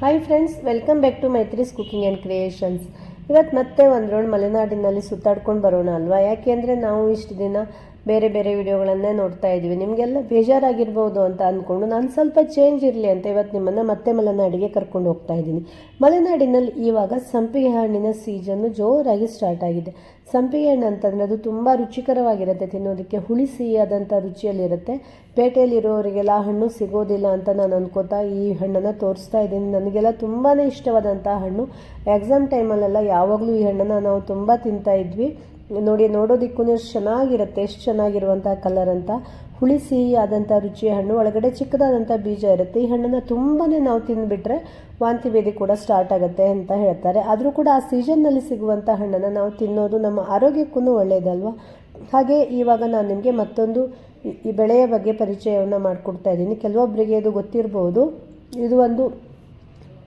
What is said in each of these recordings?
Hi friends welcome back to Maitri's cooking and creations ಇವತ್ತು ಮತ್ತೆ ಒಂದು ರೌಂಡ್ ಮಲೆನಾಡಿನಲ್ಲಿ ಸುತ್ತಾಡ್ಕೊಂಡು ಬರೋಣ ಅಲ್ವಾ? ಯಾಕೆಂದರೆ ನಾವು ಇಷ್ಟು ದಿನ ಬೇರೆ ಬೇರೆ ವಿಡಿಯೋಗಳನ್ನೇ ನೋಡ್ತಾ ಇದ್ದೀವಿ. ನಿಮಗೆಲ್ಲ ಬೇಜಾರಾಗಿರ್ಬೋದು ಅಂತ ಅಂದ್ಕೊಂಡು ನಾನು ಸ್ವಲ್ಪ ಚೇಂಜ್ ಇರಲಿ ಅಂತ ಇವತ್ತು ನಿಮ್ಮನ್ನು ಮತ್ತೆ ಮಲೆನಾಡಿಗೆ ಕರ್ಕೊಂಡು ಹೋಗ್ತಾ ಇದ್ದೀನಿ. ಮಲೆನಾಡಿನಲ್ಲಿ ಇವಾಗ ಸಂಪಿಗೆ ಹಣ್ಣಿನ ಸೀಸನ್ನು ಜೋರಾಗಿ ಸ್ಟಾರ್ಟ್ ಆಗಿದೆ. ಸಂಪಿಗೆ ಹಣ್ಣು ಅಂತಂದರೆ ಅದು ತುಂಬ ರುಚಿಕರವಾಗಿರುತ್ತೆ. ತಿನ್ನೋದಕ್ಕೆ ಹುಳಿ ಸಿಹಿಯಾದಂಥ ರುಚಿಯಲ್ಲಿರುತ್ತೆ. ಪೇಟೆಯಲ್ಲಿರೋರಿಗೆಲ್ಲ ಹಣ್ಣು ಸಿಗೋದಿಲ್ಲ ಅಂತ ನಾನು ಅಂದ್ಕೋತಾ ಈ ಹಣ್ಣನ್ನು ತೋರಿಸ್ತಾ ಇದ್ದೀನಿ. ನನಗೆಲ್ಲ ತುಂಬಾ ಇಷ್ಟವಾದಂಥ ಹಣ್ಣು. ಎಕ್ಸಾಮ್ ಟೈಮಲ್ಲೆಲ್ಲ ಯಾವಾಗಲೂ ಈ ಹಣ್ಣನ್ನು ನಾವು ತುಂಬ ತಿಂತಾ ಇದ್ವಿ. ನೋಡಿ, ನೋಡೋದಿಕ್ಕೂ ಎಷ್ಟು ಚೆನ್ನಾಗಿರುತ್ತೆ, ಎಷ್ಟು ಚೆನ್ನಾಗಿರುವಂಥ ಕಲರ್ ಅಂತ. ಹುಳಿ ಸಿಹಿ ಆದಂಥ ರುಚಿಯ ಹಣ್ಣು, ಒಳಗಡೆ ಚಿಕ್ಕದಾದಂಥ ಬೀಜ ಇರುತ್ತೆ. ಈ ಹಣ್ಣನ್ನು ತುಂಬಾ ನಾವು ತಿಂದುಬಿಟ್ರೆ ವಾಂತಿ ಭೇದಿ ಕೂಡ ಸ್ಟಾರ್ಟ್ ಆಗುತ್ತೆ ಅಂತ ಹೇಳ್ತಾರೆ. ಆದರೂ ಕೂಡ ಆ ಸೀಸನ್ನಲ್ಲಿ ಸಿಗುವಂಥ ಹಣ್ಣನ್ನು ನಾವು ತಿನ್ನೋದು ನಮ್ಮ ಆರೋಗ್ಯಕ್ಕೂ ಒಳ್ಳೆಯದಲ್ವ ಹಾಗೆ ಇವಾಗ ನಾನು ನಿಮಗೆ ಮತ್ತೊಂದು ಈ- ಈ ಬೆಳೆಯ ಬಗ್ಗೆ ಪರಿಚಯವನ್ನು ಮಾಡಿಕೊಡ್ತಾ ಇದ್ದೀನಿ. ಕೆಲವೊಬ್ಬರಿಗೆ ಇದು ಗೊತ್ತಿರಬಹುದು ಇದು ಒಂದು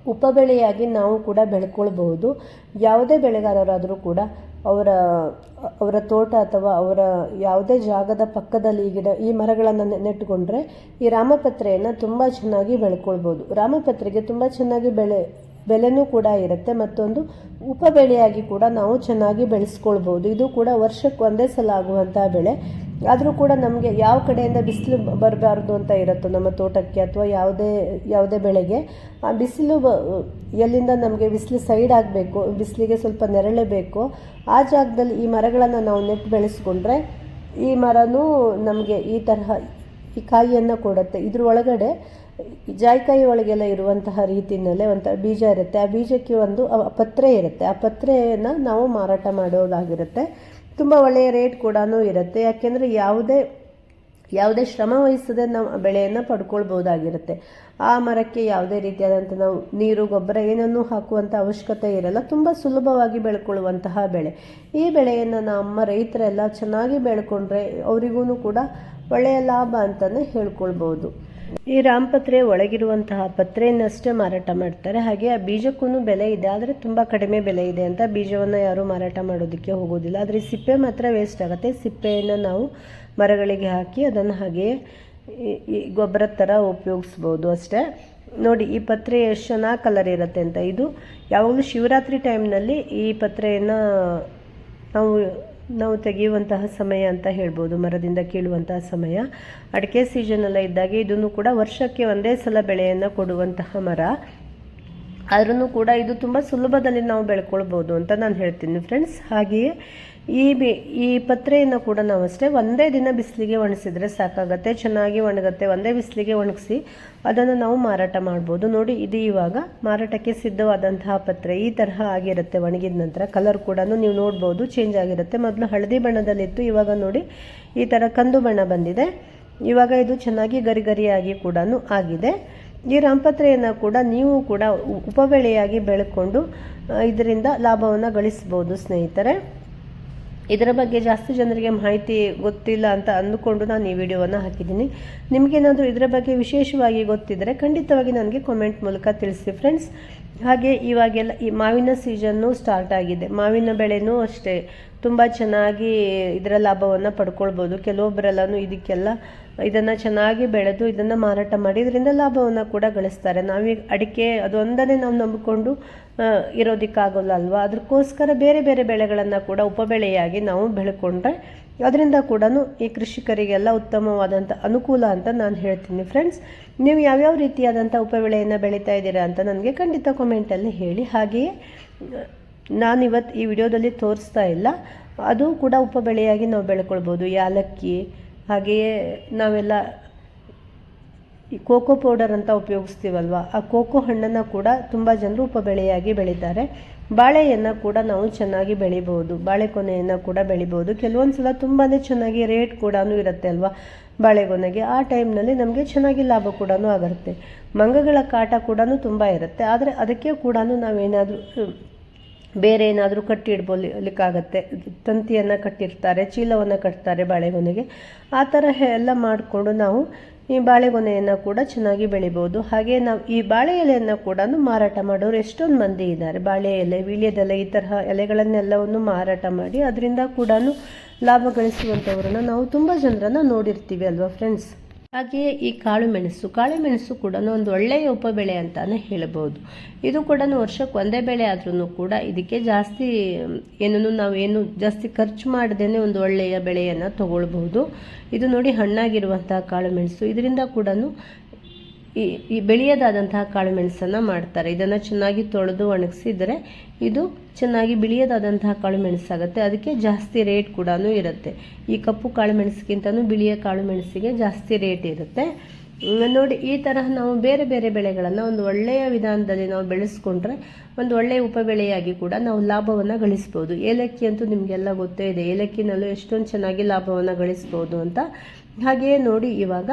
ಉಪಬೆಳೆಯಾಗಿ ನಾವು ಕೂಡ ಬೆಳ್ಕೊಳ್ಬಹುದು. ಯಾವುದೇ ಬೆಳೆಗಾರರಾದರೂ ಕೂಡ ಅವರ ಅವರ ತೋಟ ಅಥವಾ ಅವರ ಯಾವುದೇ ಜಾಗದ ಪಕ್ಕದಲ್ಲಿ ಈ ಗಿಡ, ಈ ಮರಗಳನ್ನು ನೆಟ್ಟುಕೊಂಡ್ರೆ ಈ ರಾಮಪತ್ರೆಯನ್ನು ತುಂಬ ಚೆನ್ನಾಗಿ ಬೆಳ್ಕೊಳ್ಬೋದು. ರಾಮಪತ್ರೆಗೆ ತುಂಬ ಚೆನ್ನಾಗಿ ಬೆಳೆ ಬೆಲೆನೂ ಕೂಡ ಇರುತ್ತೆ. ಮತ್ತೊಂದು ಉಪಬೆಳೆಯಾಗಿ ಕೂಡ ನಾವು ಚೆನ್ನಾಗಿ ಬೆಳೆಸ್ಕೊಳ್ಬೋದು. ಇದು ಕೂಡ ವರ್ಷಕ್ಕೆ ಒಂದೇ ಸಲ ಆಗುವಂಥ ಬೆಳೆ. ಆದರೂ ಕೂಡ ನಮಗೆ ಯಾವ ಕಡೆಯಿಂದ ಬಿಸಿಲು ಬರಬಾರ್ದು ಅಂತ ಇರುತ್ತೋ ನಮ್ಮ ತೋಟಕ್ಕೆ ಅಥವಾ ಯಾವುದೇ ಯಾವುದೇ ಬೆಳೆಗೆ, ಆ ಬಿಸಿಲು ಎಲ್ಲಿಂದ ನಮಗೆ ಬಿಸಿಲು ಸೈಡ್ ಆಗಬೇಕು, ಬಿಸಿಲಿಗೆ ಸ್ವಲ್ಪ ನೆರಳೆ ಬೇಕು, ಆ ಜಾಗದಲ್ಲಿ ಈ ಮರಗಳನ್ನು ನಾವು ನೆಟ್ಟು ಬೆಳೆಸ್ಕೊಂಡ್ರೆ ಈ ಮರನೂ ನಮಗೆ ಈ ತರಹ ಕಾಯಿಯನ್ನು ಕೊಡುತ್ತೆ. ಇದ್ರ ಒಳಗಡೆ ಜಾಯ್ಕಾಯಿ ಜಾಯಿಕಾಯಿ ಒಳಗೆಲ್ಲ ಇರುವಂತಹ ರೀತಿಯಲ್ಲೇ ಒಂಥರ ಬೀಜ ಇರುತ್ತೆ. ಆ ಬೀಜಕ್ಕೆ ಒಂದು ಪತ್ರೆ ಇರುತ್ತೆ. ಆ ಪತ್ರೆಯನ್ನು ನಾವು ಮಾರಾಟ ಮಾಡೋದಾಗಿರುತ್ತೆ. ತುಂಬ ಒಳ್ಳೆಯ ರೇಟ್ ಕೂಡ ಇರುತ್ತೆ. ಯಾಕೆಂದರೆ ಯಾವುದೇ ಯಾವುದೇ ಶ್ರಮ ವಹಿಸದೆ ನಾವು ಬೆಳೆಯನ್ನು ಪಡ್ಕೊಳ್ಬೋದಾಗಿರುತ್ತೆ ಆ ಮರಕ್ಕೆ ಯಾವುದೇ ರೀತಿಯಾದಂಥ ನಾವು ನೀರು, ಗೊಬ್ಬರ ಏನನ್ನೂ ಹಾಕುವಂಥ ಅವಶ್ಯಕತೆ ಇರಲ್ಲ. ತುಂಬ ಸುಲಭವಾಗಿ ಬೆಳ್ಕೊಳ್ಳುವಂತಹ ಬೆಳೆ. ಈ ಬೆಳೆಯನ್ನು ನಮ್ಮ ರೈತರೆಲ್ಲ ಚೆನ್ನಾಗಿ ಬೆಳ್ಕೊಂಡ್ರೆ ಅವರಿಗೂ ಕೂಡ ಒಳ್ಳೆಯ ಲಾಭ ಅಂತಲೇ ಹೇಳ್ಕೊಳ್ಬೋದು. ಈ ರಾಮಪತ್ರೆ ಒಳಗಿರುವಂತಹ ಪತ್ರೆಯನ್ನಷ್ಟೇ ಮಾರಾಟ ಮಾಡ್ತಾರೆ. ಹಾಗೆ ಆ ಬೀಜಕ್ಕೂ ಬೆಲೆ ಇದೆ. ಆದರೆ ತುಂಬ ಕಡಿಮೆ ಬೆಲೆ ಇದೆ ಅಂತ ಬೀಜವನ್ನು ಯಾರೂ ಮಾರಾಟ ಮಾಡೋದಕ್ಕೆ ಹೋಗೋದಿಲ್ಲ. ಆದರೆ ಸಿಪ್ಪೆ ಮಾತ್ರ ವೇಸ್ಟ್ ಆಗುತ್ತೆ. ಸಿಪ್ಪೆಯನ್ನು ನಾವು ಮರಗಳಿಗೆ ಹಾಕಿ ಅದನ್ನು ಹಾಗೆಯೇ ಈ- ಗೊಬ್ಬರ ಥರ ಉಪಯೋಗಿಸ್ಬೋದು ಅಷ್ಟೇ. ನೋಡಿ, ಈ ಪತ್ರೆ ಎಷ್ಟು ಚೆನ್ನಾಗಿ ಕಲರ್ ಇರುತ್ತೆ ಅಂತ. ಇದು ಯಾವಾಗಲೂ ಶಿವರಾತ್ರಿ ಟೈಮ್ನಲ್ಲಿ ಈ ಪತ್ರೆಯನ್ನು ನಾವು ನಾವು ತೆಗೆಯುವಂತಹ ಸಮಯ ಅಂತ ಹೇಳ್ಬೋದು, ಮರದಿಂದ ಕೀಳುವಂತಹ ಸಮಯ. ಅಡಿಕೆ ಸೀಸನ್ ಎಲ್ಲ ಇದ್ದಾಗ ಇದನ್ನು ಕೂಡ ವರ್ಷಕ್ಕೆ ಒಂದೇ ಸಲ ಬೆಳೆಯನ್ನು ಕೊಡುವಂತಹ ಮರ. ಆದ್ರೂ ಕೂಡ ಇದು ತುಂಬ ಸುಲಭದಲ್ಲಿ ನಾವು ಬೆಳ್ಕೊಳ್ಬೋದು ಅಂತ ನಾನು ಹೇಳ್ತೀನಿ ಫ್ರೆಂಡ್ಸ್ ಹಾಗೆಯೇ ಈ ಬಿ, ಈ ಪತ್ರೆಯನ್ನು ಕೂಡ ನಾವು ಅಷ್ಟೇ ಒಂದೇ ದಿನ ಬಿಸಿಲಿಗೆ ಒಣಗಿಸಿದ್ರೆ ಸಾಕಾಗತ್ತೆ, ಚೆನ್ನಾಗಿ ಒಣಗುತ್ತೆ, ಒಂದೇ ಬಿಸಿಲಿಗೆ ಒಣಗಿಸಿ ಅದನ್ನು ನಾವು ಮಾರಾಟ ಮಾಡ್ಬೋದು. ನೋಡಿ, ಇದು ಇವಾಗ ಮಾರಾಟಕ್ಕೆ ಸಿದ್ಧವಾದಂತಹ ಪತ್ರೆ. ಈ ತರಹ ಆಗಿರುತ್ತೆ. ಒಣಗಿದ ನಂತರ ಕಲರ್ ಕೂಡ ನೀವು ನೋಡ್ಬೋದು ಚೇಂಜ್ ಆಗಿರುತ್ತೆ. ಮೊದಲು ಹಳದಿ ಬಣ್ಣದಲ್ಲಿತ್ತು, ಇವಾಗ ನೋಡಿ ಈ ಥರ ಕಂದು ಬಣ್ಣ ಬಂದಿದೆ. ಇವಾಗ ಇದು ಚೆನ್ನಾಗಿ ಗರಿಗರಿಯಾಗಿ ಕೂಡ ಆಗಿದೆ. ಈ ರಾಮಪತ್ರೆಯನ್ನು ಕೂಡ ನೀವು ಕೂಡ ಉಪಬೆಳೆಯಾಗಿ ಬೆಳ್ಕೊಂಡು ಇದರಿಂದ ಲಾಭವನ್ನು ಗಳಿಸ್ಬೋದು ಸ್ನೇಹಿತರೆ. ಇದರ ಬಗ್ಗೆ ಜಾಸ್ತಿ ಜನರಿಗೆ ಮಾಹಿತಿ ಗೊತ್ತಿಲ್ಲ ಅಂತ ಅಂದುಕೊಂಡು ನಾನು ಈ ವಿಡಿಯೋವನ್ನು ಹಾಕಿದ್ದೀನಿ. ನಿಮಗೇನಾದರೂ ಇದರ ಬಗ್ಗೆ ವಿಶೇಷವಾಗಿ ಗೊತ್ತಿದ್ದರೆ ಖಂಡಿತವಾಗಿ ನನಗೆ ಕಾಮೆಂಟ್ ಮೂಲಕ ತಿಳಿಸಿ ಫ್ರೆಂಡ್ಸ್ ಹಾಗೆ ಇವಾಗೆಲ್ಲ ಈ ಮಾವಿನ ಸೀಸನ್ನು ಸ್ಟಾರ್ಟ್ ಆಗಿದೆ. ಮಾವಿನ ಬೆಳೆನೂ ಅಷ್ಟೇ, ತುಂಬ ಚೆನ್ನಾಗಿ ಇದರ ಲಾಭವನ್ನು ಪಡ್ಕೊಳ್ಬೋದು. ಕೆಲವೊಬ್ಬರೆಲ್ಲನೂ ಇದಕ್ಕೆಲ್ಲ ಇದನ್ನು ಚೆನ್ನಾಗಿ ಬೆಳೆದು ಇದನ್ನು ಮಾರಾಟ ಮಾಡಿ ಇದರಿಂದ ಲಾಭವನ್ನು ಕೂಡ ಗಳಿಸ್ತಾರೆ. ನಾವೀಗ ಅಡಿಕೆ ಅದೊಂದನ್ನೇ ನಾವು ನಂಬಿಕೊಂಡು ಇರೋದಿಕ್ಕೆ ಇರೋದಕ್ಕಾಗಲ್ಲ ಅಲ್ವಾ? ಅದಕ್ಕೋಸ್ಕರ ಬೇರೆ ಬೇರೆ ಬೆಳೆಗಳನ್ನು ಕೂಡ ಉಪಬೆಳೆಯಾಗಿ ನಾವು ಬೆಳ್ಕೊಂಡ್ರೆ ಅದರಿಂದ ಕೂಡ ಈ ಕೃಷಿಕರಿಗೆಲ್ಲ ಉತ್ತಮವಾದಂಥ ಅನುಕೂಲ ಅಂತ ನಾನು ಹೇಳ್ತೀನಿ ಫ್ರೆಂಡ್ಸ್ ನೀವು ಯಾವ್ಯಾವ ರೀತಿಯಾದಂಥ ಉಪಬೆಳೆಯನ್ನು ಬೆಳೀತಾ ಇದ್ದೀರಾ ಅಂತ ನನಗೆ ಖಂಡಿತ ಕಮೆಂಟಲ್ಲಿ ಹೇಳಿ. ಹಾಗೆಯೇ, ನಾನು ಇವತ್ತು ಈ ವಿಡಿಯೋದಲ್ಲಿ ತೋರಿಸ್ತಾ ಇಲ್ಲ. ಅದು ಕೂಡ ಉಪಬೆಳೆಯಾಗಿ ನಾವು ಬೆಳ್ಕೊಳ್ಬೋದು. ಯಾಲಕ್ಕಿ, ಹಾಗೆಯೇ ನಾವೆಲ್ಲ ಈ ಕೋಕೋ ಪೌಡರ್ ಅಂತ ಉಪಯೋಗಿಸ್ತೀವಲ್ವ? ಆ ಕೋಕೋ ಹಣ್ಣನ್ನು ಕೂಡ ತುಂಬ ಜನರು ಉಪಬೆಳೆಯಾಗಿ ಬೆಳೀತಾರೆ. ಬಾಳೆಯನ್ನು ಕೂಡ ನಾವು ಚೆನ್ನಾಗಿ ಬೆಳಿಬೋದು ಬಾಳೆಕೊನೆಯನ್ನು ಕೂಡ ಬೆಳಿಬೋದು ಕೆಲವೊಂದು ಸಲ ತುಂಬಾ ಚೆನ್ನಾಗಿ ರೇಟ್ ಕೂಡ ಇರುತ್ತೆ ಅಲ್ವಾ? ಬಾಳೆಗೊನೆಗೆ. ಆ ಟೈಮ್ನಲ್ಲಿ ನಮಗೆ ಚೆನ್ನಾಗಿ ಲಾಭ ಕೂಡ ಆಗುತ್ತೆ. ಮಂಗಗಳ ಕಾಟ ಕೂಡ ತುಂಬ ಇರುತ್ತೆ. ಆದರೆ ಅದಕ್ಕೆ ಕೂಡ ನಾವೇನಾದರೂ, ಬೇರೆ ಏನಾದರೂ ಕಟ್ಟಿ ಇಡ್ಬೋಲಿಕ್ಕಾಗತ್ತೆ ತಂತಿಯನ್ನು ಕಟ್ಟಿರ್ತಾರೆ, ಚೀಲವನ್ನು ಕಟ್ತಾರೆ ಬಾಳೆಗೊನೆಗೆ. ಆ ಥರ ಎಲ್ಲ ಮಾಡಿಕೊಂಡು ನಾವು ಈ ಬಾಳೆಗೊನೆಯನ್ನು ಕೂಡ ಚೆನ್ನಾಗಿ ಬೆಳಿಬೋದು. ಹಾಗೆ ನಾವು ಈ ಬಾಳೆ ಎಲೆಯನ್ನು ಕೂಡ ಮಾರಾಟ ಮಾಡೋರು ಎಷ್ಟೊಂದು ಮಂದಿ ಇದ್ದಾರೆ. ಬಾಳೆ ಎಲೆ ವೀಳ್ಯದೆಲೆ ಈ ತರಹ ಎಲೆಗಳನ್ನೆಲ್ಲವನ್ನು ಮಾರಾಟ ಮಾಡಿ ಅದರಿಂದ ಕೂಡ ಲಾಭ ಗಳಿಸುವಂಥವ್ರನ್ನ ನಾವು ತುಂಬ ಜನರನ್ನು ನೋಡಿರ್ತೀವಿ ಅಲ್ವಾ ಫ್ರೆಂಡ್ಸ್ ಹಾಗೆಯೇ ಈ ಕಾಳು ಮೆಣಸು. ಕಾಳು ಮೆಣಸು ಕೂಡ ಒಂದು ಒಳ್ಳೆಯ ಉಪಬೆಳೆ ಅಂತಾನೆ ಹೇಳಬಹುದು ಇದು ಕೂಡ ವರ್ಷಕ್ಕೆ ಒಂದೇ ಬೆಳೆ ಆದ್ರೂ ಕೂಡ ಇದಕ್ಕೆ ಜಾಸ್ತಿ ಏನನ್ನು ನಾವೇನು ಜಾಸ್ತಿ ಖರ್ಚು ಮಾಡದೇನೆ ಒಂದು ಒಳ್ಳೆಯ ಬೆಳೆಯನ್ನು ತಗೊಳ್ಬಹುದು. ಇದು ನೋಡಿ ಹಣ್ಣಾಗಿರುವಂತಹ ಕಾಳು ಮೆಣಸು. ಇದರಿಂದ ಕೂಡ ಈ ಈ ಬೆಳೆಯದಾದಂತಹ ಕಾಳು ಮೆಣಸನ್ನು ಮಾಡ್ತಾರೆ. ಇದನ್ನು ಚೆನ್ನಾಗಿ ತೊಳೆದು ಒಣಗಿಸಿದರೆ ಇದು ಚೆನ್ನಾಗಿ ಬಿಳಿಯದಾದಂತಹ ಕಾಳು ಮೆಣಸಾಗುತ್ತೆ. ಅದಕ್ಕೆ ಜಾಸ್ತಿ ರೇಟ್ ಕೂಡ ಇರುತ್ತೆ. ಈ ಕಪ್ಪು ಕಾಳು ಮೆಣಸಿಗಿಂತನೂ ಬಿಳಿಯ ಕಾಳು ಮೆಣಸಿಗೆ ಜಾಸ್ತಿ ರೇಟ್ ಇರುತ್ತೆ. ನೋಡಿ, ಈ ತರಹ ನಾವು ಬೇರೆ ಬೇರೆ ಬೆಳೆಗಳನ್ನು ಒಂದು ಒಳ್ಳೆಯ ವಿಧಾನದಲ್ಲಿ ನಾವು ಬೆಳೆಸ್ಕೊಂಡ್ರೆ ಒಂದು ಒಳ್ಳೆಯ ಉಪಬೆಳೆಯಾಗಿ ಕೂಡ ನಾವು ಲಾಭವನ್ನು ಗಳಿಸ್ಬೋದು. ಏಲಕ್ಕಿ ಅಂತೂ ನಿಮಗೆಲ್ಲ ಗೊತ್ತೇ ಇದೆ. ಏಲಕ್ಕಿನಲ್ಲೂ ಎಷ್ಟೊಂದು ಚೆನ್ನಾಗಿ ಲಾಭವನ್ನು ಗಳಿಸ್ಬೋದು ಅಂತ. ಹಾಗೆಯೇ ನೋಡಿ, ಇವಾಗ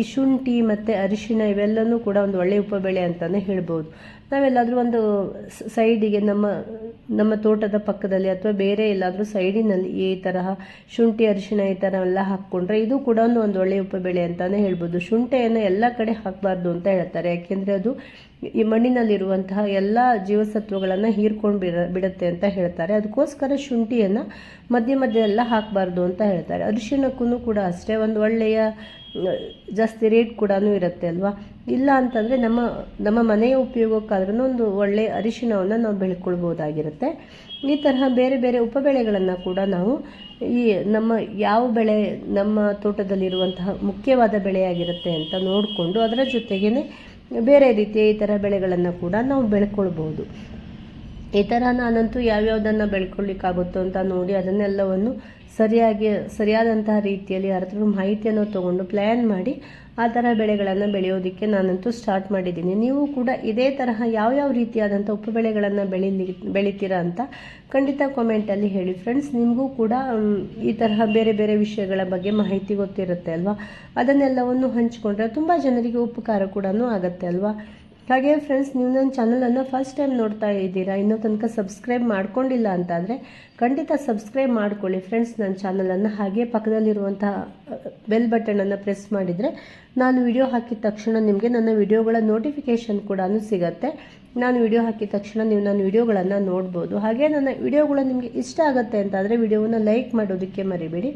ಈ ಶುಂಠಿ ಮತ್ತು ಅರಿಶಿಣ ಇವೆಲ್ಲನೂ ಕೂಡ ಒಂದು ಒಳ್ಳೆಯ ಉಪಬೆಳೆ ಅಂತಲೇ ಹೇಳ್ಬೋದು. ನಾವೆಲ್ಲಾದರೂ ಒಂದು ಸೈಡಿಗೆ ನಮ್ಮ ನಮ್ಮ ತೋಟದ ಪಕ್ಕದಲ್ಲಿ ಅಥವಾ ಬೇರೆ ಎಲ್ಲಾದರೂ ಸೈಡಿನಲ್ಲಿ ಈ ತರಹ ಶುಂಠಿ ಅರಿಶಿಣ ಈ ಥರ ಎಲ್ಲ ಹಾಕ್ಕೊಂಡ್ರೆ ಇದು ಕೂಡ ಒಂದು ಒಳ್ಳೆಯ ಉಪಬೆಳೆ ಅಂತಲೇ ಹೇಳ್ಬೋದು. ಶುಂಠಿಯನ್ನು ಎಲ್ಲ ಕಡೆ ಹಾಕಬಾರ್ದು ಅಂತ ಹೇಳ್ತಾರೆ. ಯಾಕೆಂದರೆ ಅದು ಈ ಮಣ್ಣಿನಲ್ಲಿರುವಂತಹ ಎಲ್ಲ ಜೀವಸತ್ವಗಳನ್ನು ಹೀರ್ಕೊಂಡು ಬಿಡ, ಬಿಡುತ್ತೆ ಅಂತ ಹೇಳ್ತಾರೆ. ಅದಕ್ಕೋಸ್ಕರ ಶುಂಠಿಯನ್ನು ಮಧ್ಯ ಮಧ್ಯ ಎಲ್ಲ ಹಾಕಬಾರ್ದು ಅಂತ ಹೇಳ್ತಾರೆ. ಅರಿಶಿಣಕ್ಕೂ ಕೂಡ ಅಷ್ಟೇ. ಒಂದು ಒಳ್ಳೆಯ ಜಾಸ್ತಿ ರೇಟ್ ಕೂಡ ಇರುತ್ತೆ ಅಲ್ವಾ? ಇಲ್ಲ ಅಂತಂದರೆ ನಮ್ಮ ನಮ್ಮ ಮನೆಯ ಉಪಯೋಗಕ್ಕಾದ್ರೂ ಒಂದು ಒಳ್ಳೆಯ ಅರಿಶಿಣವನ್ನು ನಾವು ಬೆಳ್ಕೊಳ್ಬೋದಾಗಿರುತ್ತೆ ಈ ತರಹ ಬೇರೆ ಬೇರೆ ಉಪಬೆಳೆಗಳನ್ನು ಕೂಡ ನಾವು ಈ ನಮ್ಮ ಯಾವ ಬೆಳೆ, ನಮ್ಮ ತೋಟದಲ್ಲಿರುವಂತಹ ಮುಖ್ಯವಾದ ಬೆಳೆಯಾಗಿರುತ್ತೆ ಅಂತ ನೋಡಿಕೊಂಡು ಅದರ ಜೊತೆಗೇ ಬೇರೆ ರೀತಿಯ ಈ ಥರ ಬೆಳೆಗಳನ್ನು ಕೂಡ ನಾವು ಬೆಳ್ಕೊಳ್ಬೋದು ಈ ಥರ ನಾನಂತೂ ಯಾವ್ಯಾವುದನ್ನು ಬೆಳ್ಕೊಳ್ಳಿಕ್ಕಾಗುತ್ತೋ ಅಂತ ನೋಡಿ ಅದನ್ನೆಲ್ಲವನ್ನು ಸರಿಯಾಗಿ, ಸರಿಯಾದಂತಹ ರೀತಿಯಲ್ಲಿ ಯಾರತ್ರ ಮಾಹಿತಿಯನ್ನು ತಗೊಂಡು ಪ್ಲ್ಯಾನ್ ಮಾಡಿ ಆ ಥರ ಬೆಳೆಗಳನ್ನು ಬೆಳೆಯೋದಕ್ಕೆ ನಾನಂತೂ ಸ್ಟಾರ್ಟ್ ಮಾಡಿದ್ದೀನಿ. ನೀವು ಕೂಡ ಇದೇ ತರಹ ಯಾವ್ಯಾವ ರೀತಿಯಾದಂಥ ಉಪಬೆಳೆಗಳನ್ನು ಬೆಳೀಲಿ, ಬೆಳಿತೀರಾ ಅಂತ ಖಂಡಿತ ಕಾಮೆಂಟಲ್ಲಿ ಹೇಳಿ. ಫ್ರೆಂಡ್ಸ್ ನಿಮಗೂ ಕೂಡ ಈ ತರಹ ಬೇರೆ ಬೇರೆ ವಿಷಯಗಳ ಬಗ್ಗೆ ಮಾಹಿತಿ ಗೊತ್ತಿರುತ್ತೆ ಅಲ್ವಾ? ಅದನ್ನೆಲ್ಲವನ್ನು ಹಂಚಿಕೊಂಡ್ರೆ ತುಂಬ ಜನರಿಗೆ ಉಪಕಾರ ಕೂಡ ಆಗುತ್ತೆ ಅಲ್ವಾ? ಹಾಗೆ ಫ್ರೆಂಡ್ಸ್ ನೀವು ನನ್ನ ಚಾನಲನ್ನು ಫಸ್ಟ್ ಟೈಮ್ ನೋಡ್ತಾ ಇದ್ದೀರಾ, ಇನ್ನೂ ತನಕ ಸಬ್ಸ್ಕ್ರೈಬ್ ಮಾಡ್ಕೊಂಡಿಲ್ಲ ಅಂತಾದರೆ ಖಂಡಿತ ಸಬ್ಸ್ಕ್ರೈಬ್ ಮಾಡ್ಕೊಳ್ಳಿ. ಫ್ರೆಂಡ್ಸ್ ನನ್ನ ಚಾನಲನ್ನು ಹಾಗೆ ಪಕ್ಕದಲ್ಲಿರುವಂತಹ ಬೆಲ್ ಬಟನನ್ನು ಪ್ರೆಸ್ ಮಾಡಿದರೆ ನಾನು ವಿಡಿಯೋ ಹಾಕಿದ ತಕ್ಷಣ ನಿಮಗೆ ನನ್ನ ವಿಡಿಯೋಗಳ ನೋಟಿಫಿಕೇಷನ್ ಕೂಡ ಸಿಗುತ್ತೆ. ನಾನು ವಿಡಿಯೋ ಹಾಕಿದ ತಕ್ಷಣ ನೀವು ನನ್ನ ವಿಡಿಯೋಗಳನ್ನು ನೋಡ್ಬೋದು. ಹಾಗೆ ನನ್ನ ವಿಡಿಯೋಗಳು ನಿಮಗೆ ಇಷ್ಟ ಆಗುತ್ತೆ ಅಂತಾದರೆ ವಿಡಿಯೋವನ್ನು ಲೈಕ್ ಮಾಡೋದಕ್ಕೆ ಮರಿಬೇಡಿ.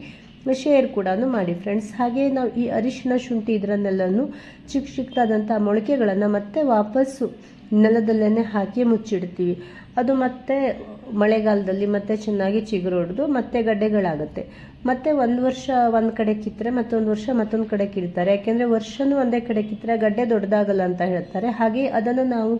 ಶೇರ್ ಕೂಡ ಮಾಡಿ ಫ್ರೆಂಡ್ಸ್ ಹಾಗೆ ನಾವು ಈ ಅರಿಶಿನ, ಶುಂಠಿ ಇದರನ್ನೆಲ್ಲನೂ ಚಿಕ್ಕ ಚಿಕ್ಕದಾದಂಥ ಮೊಳಕೆಗಳನ್ನು ಮತ್ತೆ ವಾಪಸ್ಸು ನೆಲದಲ್ಲೇ ಹಾಕಿ ಮುಚ್ಚಿಡ್ತೀವಿ. ಅದು ಮತ್ತೆ ಮಳೆಗಾಲದಲ್ಲಿ ಮತ್ತೆ ಚೆನ್ನಾಗಿ ಚಿಗುರೊಡ್ದು ಮತ್ತೆ ಗಡ್ಡೆಗಳಾಗುತ್ತೆ. ಮತ್ತೆ ಒಂದು ವರ್ಷ ಒಂದು ಕಡೆ ಕಿತ್ತರೆ ಮತ್ತೊಂದು ವರ್ಷ ಮತ್ತೊಂದು ಕಡೆ ಕಿಡ್ತಾರೆ ಯಾಕೆಂದರೆ ವರ್ಷನೂ ಒಂದೇ ಕಡೆ ಕಿತ್ತರೆ ಗಡ್ಡೆ ದೊಡ್ಡದಾಗಲ್ಲ ಅಂತ ಹೇಳ್ತಾರೆ. ಹಾಗೆ ಅದನ್ನು ನಾವು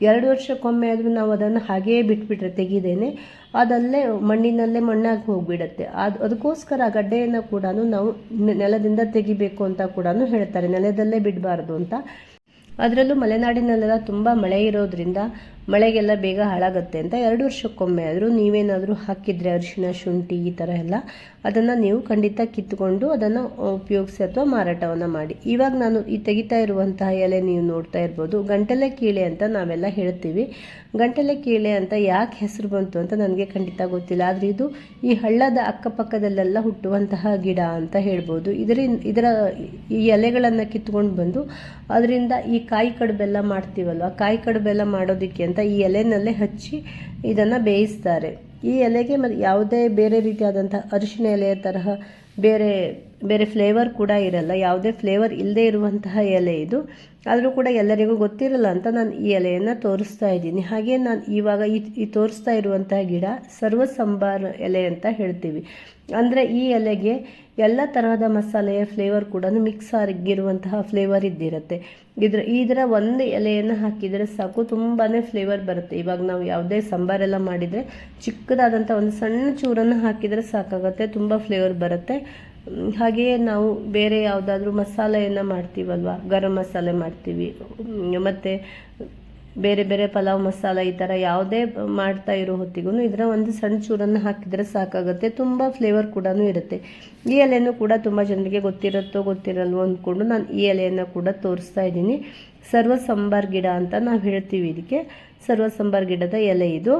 ಎರಡು ವರ್ಷಕ್ಕೊಮ್ಮೆ ಆದರೂ ನಾವು ಅದನ್ನು ಹಾಗೆಯೇ ಬಿಟ್ಬಿಟ್ರೆ, ತೆಗೀದೇನೆ, ಅದಲ್ಲೇ ಮಣ್ಣಿನಲ್ಲೇ ಮಣ್ಣಾಗಿ ಹೋಗಿಬಿಡತ್ತೆ. ಅದು, ಅದಕ್ಕೋಸ್ಕರ ಆ ಗಡ್ಡೆಯನ್ನು ಕೂಡ ನಾವು ನೆಲದಿಂದ ತೆಗಿಬೇಕು ಅಂತ ಕೂಡ ಹೇಳ್ತಾರೆ. ನೆಲದಲ್ಲೇ ಬಿಡಬಾರ್ದು ಅಂತ. ಅದರಲ್ಲೂ ಮಲೆನಾಡಿನಲ್ಲೆಲ್ಲ ತುಂಬ ಮಳೆ ಇರೋದ್ರಿಂದ ಮಳೆಗೆಲ್ಲ ಬೇಗ ಹಾಳಾಗುತ್ತೆ ಅಂತ ಎರಡು ವರ್ಷಕ್ಕೊಮ್ಮೆ ಆದರೂ ನೀವೇನಾದರೂ ಹಾಕಿದರೆ ಅರಿಶಿನ, ಶುಂಠಿ ಈ ಥರ ಎಲ್ಲ, ಅದನ್ನು ನೀವು ಖಂಡಿತ ಕಿತ್ಕೊಂಡು ಅದನ್ನು ಉಪಯೋಗಿಸಿ ಅಥವಾ ಮಾರಾಟವನ್ನು ಮಾಡಿ. ಇವಾಗ ನಾನು ಈ ತೆಗಿತಾ ಇರುವಂತಹ ಎಲೆ ನೀವು ನೋಡ್ತಾ ಇರ್ಬೋದು. ಗಂಟಲೆ ಕೀಳೆ ಅಂತ ನಾವೆಲ್ಲ ಹೇಳ್ತೀವಿ. ಗಂಟಲೆ ಕೀಳೆ ಅಂತ ಯಾಕೆ ಹೆಸರು ಬಂತು ಅಂತ ನನಗೆ ಖಂಡಿತ ಗೊತ್ತಿಲ್ಲ. ಆದರೆ ಇದು ಈ ಹಳ್ಳದ ಅಕ್ಕಪಕ್ಕದಲ್ಲೆಲ್ಲ ಹುಟ್ಟುವಂತಹ ಗಿಡ ಅಂತ ಹೇಳ್ಬೋದು. ಇದರಿಂದ ಇದರ ಈ ಎಲೆಗಳನ್ನು ಕಿತ್ಕೊಂಡು ಬಂದು ಅದರಿಂದ ಈ ಕಾಯಿ ಕಡುಬೆಲ್ಲ ಮಾಡ್ತೀವಲ್ವ? ಕಾಯಿ ಕಡುಬೆಲ್ಲ ಮಾಡೋದಕ್ಕೆ ಅಂತ ಈ ಎಲೆನಲ್ಲೇ ಹಚ್ಚಿ ಇದನ್ನು ಬೇಯಿಸ್ತಾರೆ. ಈ ಎಲೆಗೆ ಮತ್ತು ಯಾವುದೇ ಬೇರೆ ರೀತಿಯಾದಂಥ ಅರಿಶಿನ ಎಲೆಯ ತರಹ ಬೇರೆ ಬೇರೆ ಫ್ಲೇವರ್ ಕೂಡ ಇರಲ್ಲ. ಯಾವುದೇ ಫ್ಲೇವರ್ ಇಲ್ಲದೆ ಇರುವಂತಹ ಎಲೆ ಇದು. ಆದರೂ ಕೂಡ ಎಲ್ಲರಿಗೂ ಗೊತ್ತಿರಲ್ಲ ಅಂತ ನಾನು ಈ ಎಲೆಯನ್ನು ತೋರಿಸ್ತಾ ಇದ್ದೀನಿ. ಹಾಗೆ ನಾನು ಇವಾಗ ಈ ತೋರಿಸ್ತಾ ಇರುವಂತಹ ಗಿಡ ಸರ್ವ ಸಂಬಾರ ಎಲೆ ಅಂತ ಹೇಳ್ತೀವಿ. ಅಂದರೆ ಈ ಎಲೆಗೆ ಎಲ್ಲ ತರಹದ ಮಸಾಲೆಯ ಫ್ಲೇವರ್ ಕೂಡ ಮಿಕ್ಸ್ ಆಗಿರುವಂತಹ ಫ್ಲೇವರ್ ಇದ್ದಿರುತ್ತೆ. ಇದ್ರ, ಇದರ ಒಂದು ಎಲೆಯನ್ನು ಹಾಕಿದರೆ ಸಾಕು ತುಂಬಾ ಫ್ಲೇವರ್ ಬರುತ್ತೆ. ಇವಾಗ ನಾವು ಯಾವುದೇ ಸಾಂಬಾರೆಲ್ಲ ಮಾಡಿದರೆ ಚಿಕ್ಕದಾದಂಥ ಒಂದು ಸಣ್ಣ ಚೂರನ್ನು ಹಾಕಿದರೆ ಸಾಕಾಗುತ್ತೆ, ತುಂಬ ಫ್ಲೇವರ್ ಬರುತ್ತೆ. ಹಾಗೆಯೇ ನಾವು ಬೇರೆ ಯಾವುದಾದ್ರೂ ಮಸಾಲೆಯನ್ನು ಮಾಡ್ತೀವಲ್ವ? ಗರಂ ಮಸಾಲೆ ಮಾಡ್ತೀವಿ. ಮತ್ತು ಬೇರೆ ಬೇರೆ ಪಲಾವ್ ಮಸಾಲ ಈ ಥರ ಯಾವುದೇ ಮಾಡ್ತಾ ಇರೋ ಹೊತ್ತಿಗೂ ಇದರ ಒಂದು ಸಣ್ಣ ಚೂರನ್ನು ಹಾಕಿದರೆ ಸಾಕಾಗುತ್ತೆ. ತುಂಬ ಫ್ಲೇವರ್ ಕೂಡ ಇರುತ್ತೆ. ಈ ಎಲೆಯನ್ನು ಕೂಡ ತುಂಬ ಜನರಿಗೆ ಗೊತ್ತಿರುತ್ತೋ ಗೊತ್ತಿರಲ್ವೋ ಅಂದ್ಕೊಂಡು ನಾನು ಈ ಎಲೆಯನ್ನು ಕೂಡ ತೋರಿಸ್ತಾ ಇದ್ದೀನಿ. ಸರ್ವ ಸಂಬಾರ್ ಗಿಡ ಅಂತ ನಾವು ಹೇಳ್ತೀವಿ ಇದಕ್ಕೆ ಸರ್ವ ಸಂಬಾರ್ ಗಿಡದ ಎಲೆ ಇದು.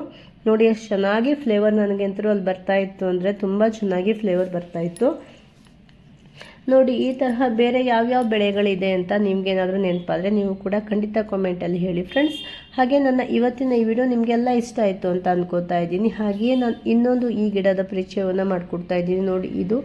ನೋಡಿ ಎಷ್ಟು ಚೆನ್ನಾಗಿ ಫ್ಲೇವರ್ ನನಗೆ ಅಂತರೂ ಅಲ್ಲಿ ಬರ್ತಾ ಇತ್ತು ಅಂದರೆ ತುಂಬ ಚೆನ್ನಾಗಿ ಫ್ಲೇವರ್ ಬರ್ತಾ ಇತ್ತು. ನೋಡಿ, ಈ ತರಹ ಬೇರೆ ಯಾವ್ಯಾವ ಬೆಳೆಗಳಿದೆ ಅಂತ ನಿಮಗೇನಾದರೂ ನೆನಪಾದರೆ ನೀವು ಕೂಡ ಖಂಡಿತ ಕಾಮೆಂಟಲ್ಲಿ ಹೇಳಿ ಫ್ರೆಂಡ್ಸ್ ಹಾಗೆ ನನ್ನ ಇವತ್ತಿನ ಈ ವಿಡಿಯೋ ನಿಮಗೆಲ್ಲ ಇಷ್ಟ ಆಯಿತು ಅಂತ ಅನ್ಕೋತಾ ಇದ್ದೀನಿ. ಹಾಗೆಯೇ ನಾನು ಇನ್ನೊಂದು ಈ ಗಿಡದ ಪರಿಚಯವನ್ನು ಮಾಡಿಕೊಡ್ತಾ ಇದ್ದೀನಿ. ನೋಡಿ, ಇದು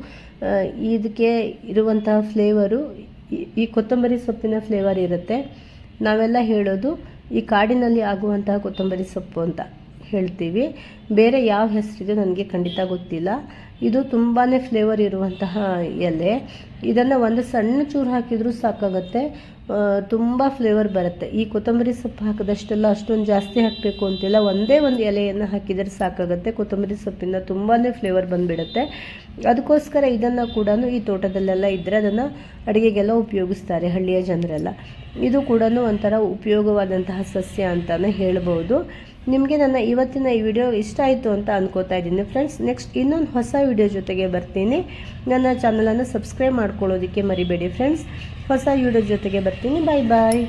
ಇದಕ್ಕೆ ಇರುವಂತಹ ಫ್ಲೇವರು ಈ- ಈ ಕೊತ್ತಂಬರಿ ಸೊಪ್ಪಿನ ಫ್ಲೇವರ್ ಇರುತ್ತೆ. ನಾವೆಲ್ಲ ಹೇಳೋದು ಈ ಕಾಡಿನಲ್ಲಿ ಆಗುವಂತಹ ಕೊತ್ತಂಬರಿ ಸೊಪ್ಪು ಅಂತ ಹೇಳ್ತೀವಿ. ಬೇರೆ ಯಾವ ಹೆಸರಿದೆ ನನಗೆ ಖಂಡಿತ ಗೊತ್ತಿಲ್ಲ. ಇದು ತುಂಬಾ ಫ್ಲೇವರ್ ಇರುವಂತಹ ಎಲೆ. ಇದನ್ನು ಒಂದು ಸಣ್ಣ ಚೂರು ಹಾಕಿದರೂ ಸಾಕಾಗುತ್ತೆ. ತುಂಬ ಫ್ಲೇವರ್ ಬರುತ್ತೆ. ಈ ಕೊತ್ತಂಬರಿ ಸೊಪ್ಪು ಹಾಕಿದಷ್ಟೆಲ್ಲ ಅಷ್ಟೊಂದು ಜಾಸ್ತಿ ಹಾಕಬೇಕು ಅಂತಿಲ್ಲ. ಒಂದೇ ಒಂದು ಎಲೆಯನ್ನು ಹಾಕಿದರೆ ಸಾಕಾಗುತ್ತೆ. ಕೊತ್ತಂಬರಿ ಸೊಪ್ಪಿಂದ ತುಂಬಾ ಫ್ಲೇವರ್ ಬಂದುಬಿಡುತ್ತೆ. ಅದಕ್ಕೋಸ್ಕರ ಇದನ್ನು ಕೂಡ ಈ ತೋಟದಲ್ಲೆಲ್ಲ ಇದ್ದರೆ ಅದನ್ನು ಅಡುಗೆಗೆಲ್ಲ ಉಪಯೋಗಿಸ್ತಾರೆ ಹಳ್ಳಿಯ ಜನರೆಲ್ಲ. ಇದು ಕೂಡ ಒಂಥರ ಉಪಯೋಗವಾದಂತಹ ಸಸ್ಯ ಅಂತಲೇ ಹೇಳ್ಬೋದು ನಿಮಗೆ ನನ್ನ ಇವತ್ತಿನ ಈ ವಿಡಿಯೋ ಇಷ್ಟ ಆಯಿತು ಅಂತ ಅನ್ಕೋತಾ ಇದ್ದೀನಿ. ಫ್ರೆಂಡ್ಸ್ ನೆಕ್ಸ್ಟ್ ಇನ್ನೊಂದು ಹೊಸ ವಿಡಿಯೋ ಜೊತೆಗೆ ಬರ್ತೀನಿ. ನನ್ನ ಚಾನಲನ್ನು ಸಬ್ಸ್ಕ್ರೈಬ್ ಮಾಡ್ಕೊಳ್ಳೋದಕ್ಕೆ ಮರಿಬೇಡಿ. ಫ್ರೆಂಡ್ಸ್ ಹೊಸ ವಿಡಿಯೋ ಜೊತೆಗೆ ಬರ್ತೀನಿ. ಬಾಯ್ ಬಾಯ್